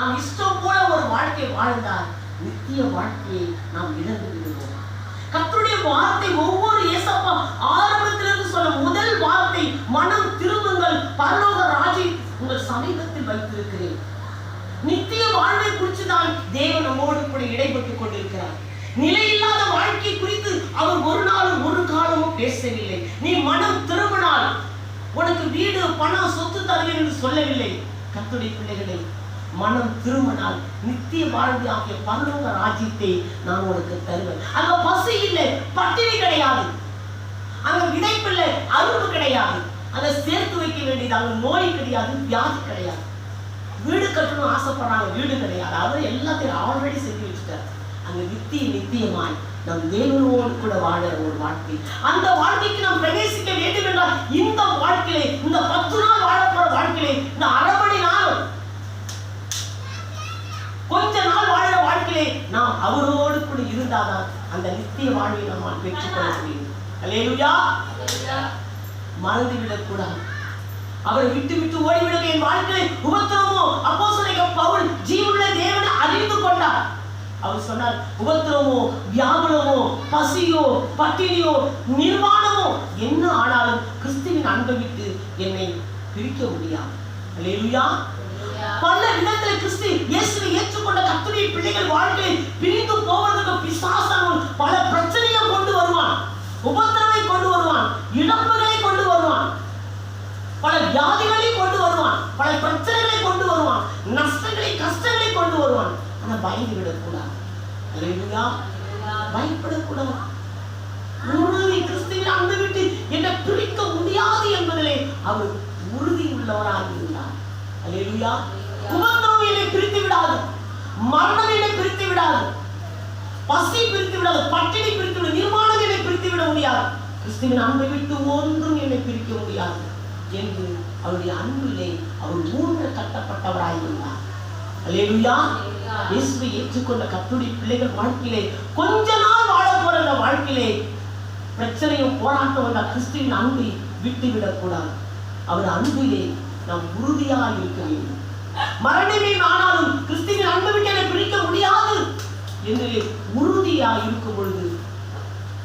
நாம் இஷ்டம் போல ஒரு வாழ்க்கை வாழ்ந்தால் நித்திய வாழ்க்கையை நாம் இழந்து விடுவோம்? கத்தருடைய வார்த்தை ஒவ்வொரு ஏசப்பா ஆரம்பத்திலிருந்து சொல்ல முதல் வார்த்தை மனம் திரும்புங்கள் பரலோக ராஜை உங்கள் சமீபத்தில் வைத்திருக்கிறேன். நித்திய வாழ்வை குறித்து தான் தேவன் நம்மோடு கூட இடைப்பட்டுக் கொண்டிருக்கிறார். நிலையில்லாத வாழ்க்கை குறித்து அவர் ஒரு நாளும் ஒரு காலமும் பேசவில்லை. நீ மனம் திரும்பினால் உனக்கு வீடு பணம் சொத்து தருவேன் என்று சொல்லவில்லை. கத்துடைய பிள்ளைகளை மனம் திரும்பினால் நித்திய வாழ்வு ஆகிய பரலோக ராஜ்யத்தை நான் உனக்கு தருவேன். அங்க பசி இல்லை பட்டினி கிடையாது. அங்க விதைப்பில்லை அரும்பு கிடையாது. அதை சேர்த்து வைக்க வேண்டியது அங்க நோய் கிடையாது வியாதி கிடையாது. வீடு கட்டணும் ஆசைப்படுறாங்க வீடு கிடையாது. அவர் எல்லாத்தையும் ஆல்ரெடி செஞ்சு வச்சுட்டார். அங்க நித்திய நித்தியமாய் நம் தேவனோடு கூட வாழ ஒரு வாழ்க்கை. அந்த வாழ்க்கைக்கு நாம் பிரவேசிக்க வேண்டும் என்றால் இந்த வாழ்க்கையிலே இந்த பத்து நாள் வாழ வாழ்க்கையிலே இந்த அரை மணி நாள் கொஞ்ச நாள் வாழ்க்கையிலே நாம் அவரோடு கூட இருந்தாதான் அந்த நித்திய வாழ்வை நம்மால் பெற்றுக்கொள்ள முடியும். அல்லேலூயா. மறந்து விடக்கூடாது அவரை விட்டு விட்டு ஓடிவிடுங்க என் வாழ்க்கையை உபத்திரமோ அப்போ பவுல் ஜீவனுள்ள தேவனை அறிந்து கொண்டார். அவர் சொன்னார் உபத்திரமோ வியாகுலமோ பசியோ பட்டினியோ நிர்வாணமோ என்ன ஆனாலும் கிறிஸ்துவின் அன்பை விட்டு என்னை பிரிக்க முடியாது. அல்லேலூயா. பல இடத்துல கிறிஸ்து இயேசுவை ஏற்றுக்கொண்ட கர்த்தருடைய பிள்ளைகள் வாழ்க்கையில் பிரிந்து போவதற்கு பிசாசானவன் பல பிரச்சனையை கொண்டு வருவான் உபத்திரவை கொண்டு வருவான் இழப்புகளை கொண்டு வருவான் பல வியாதிகளை கொண்டு வருவான் பல பிரச்சனைகளை கொண்டு வருவான் நஷ்டங்களை கஷ்டங்களை கொண்டு வருவான். ஆனா பயந்து விடக்கூடாது. பயப்படக்கூடாது. உறுதி கிறிஸ்துவின் அந்த விட்டு என்னை பிரிக்க முடியாது என்பதிலே அவர் உறுதி உள்ளவராக இருந்தார் அல்லேலூயா உபத்திரவம் என்னை பிரித்து விடாது மரணம் என்னை பிரித்து விடாது பசி பிரித்து விடாது பட்டினி பிரித்து விடாது நிர்மாணம் என்னை பிரித்து விட முடியாது. கிறிஸ்துவின் அன்பை விட்டு ஒன்றும் என்னை பிரிக்க முடியாது என்று அவருடைய அன்பிலே அவர் ஊன்ற கட்டப்பட்டவராயிருந்தார். அல்லேலூயா இயேசுவை ஏற்றுக்கொண்ட கத்துடைய பிள்ளைகள் வாழ்க்கையிலே கொஞ்ச நாள் வாழ போற அந்த வாழ்க்கையிலே பிரச்சனையும் போராட்டம் வந்த கிறிஸ்துவின் அன்பை விட்டு விடக்கூடாது அவர் அன்பிலே நாம் உறுதியாக இருக்க வேண்டும். மரணமே ஆனாலும் கிறிஸ்துவின் அன்பு விட்டு என்னை பிரிக்க முடியாது என்று உறுதியாக இருக்கும் பொழுது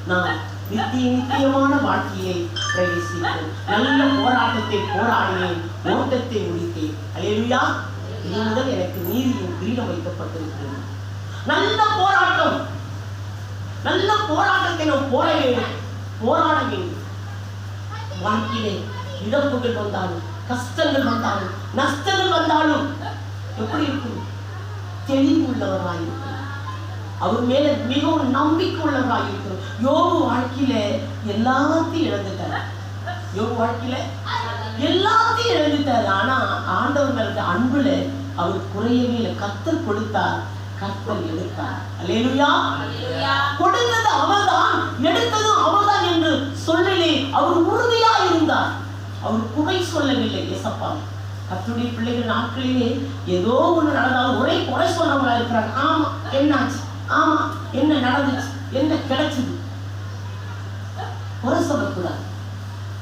நாம் நித்திய நித்தியமான வாழ்க்கையை பிரவேசிப்போம். நல்ல போராட்டத்தை போராடினேன் ஓட்டத்தை முடித்தேன். அல்லேலூயா இது முதல் எனக்கு நீதியும் கிரீடம் வைக்கப்பட்டிருக்கிறது. நல்ல போராட்டம். நல்ல போராட்டத்தை நாம் போராட வேண்டும். போராட வேண்டும். வாழ்க்கையிலே இழப்புகள் வந்தாலும் கஷ்டங்கள் வந்தாலும் நஷ்டங்கள் வந்தாலும் எப்படி இருக்கும்? தெளிவு உள்ளவராய் இருக்கும். அவர் மேல மிகவும் நம்பிக்கை உள்ளவராய் இருக்கிறோம் யோகு வாழ்க்கையில எல்லாத்தையும் இழந்துட்டார். யோகு வாழ்க்கையில எல்லாத்தையும் இழந்துட்டார். ஆனா ஆண்டவர் மேல இருக்க அன்புல அவர் குறையவே இல்லை. கத்தர் கொடுத்தார். கத்தர் எடுத்தார். அல்லேலூயா. கொடுத்தது அவர்தான் எடுத்ததும் அவர்தான் என்று இருந்தார் அவர் குறை சொல்லவில்லை ஏசப்பா கத்துடைய பிள்ளைகள் நாட்களிலே ஏதோ ஒண்ணு நடந்தாலும் ஒரே குறை சொல்றவங்களா இருக்கிறாங்க. ஆமா என்னாச்சு? ஆமா என்ன நடந்துச்சு? என்ன கிடைச்சது? குறை சொல்லக்கூடாது.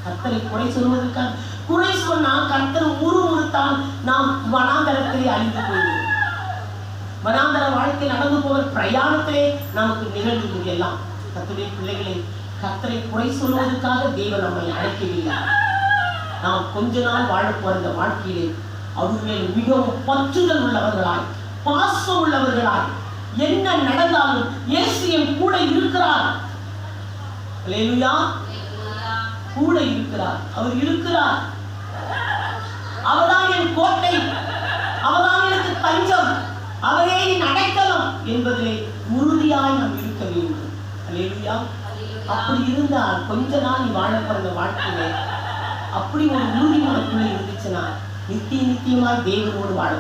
கர்த்தரை குறை சொல்வதற்காக குறை சொன்னா கத்தர் முறுமுறுத்தால் நாம் வனாந்தரத்திலே அழிந்து போய்விடும் வனாந்தர வாழ்க்கை நடந்து போவர் பிரயாணத்திலே நமக்கு நிகழ்வு எல்லாம். கத்துடைய பிள்ளைகளை கத்தரை குறை சொல்வதற்காக தேவன் நம்மை அழைக்கவில்லை. நாம் கொஞ்ச நாள் வாழ போகிற இந்த வாழ்க்கையிலே அவர் மேல் மிகவும் பற்றுதல் உள்ளவர்களாய் பாசம் உள்ளவர்களாய். என்ன நடந்தாலும் இயேசு என் கூட இருக்கிறார். கூட இருக்கிறார். அவர் இருக்கிறார். அவதான் என் கோட்டை. அவதான் எனக்கு தஞ்சம். அவரே என் அடைக்கலம் என்பதிலே உறுதியாய் நாம் இருக்க வேண்டும். அப்படி இருந்தால் கொஞ்ச நாள் நீ வாழ பிறந்த வாழ்க்கையிலே அப்படி ஒரு உறுதி உனக்குள்ள இருந்துச்சுன்னா நித்திய நித்தியமாய் தேவனோடு வாழ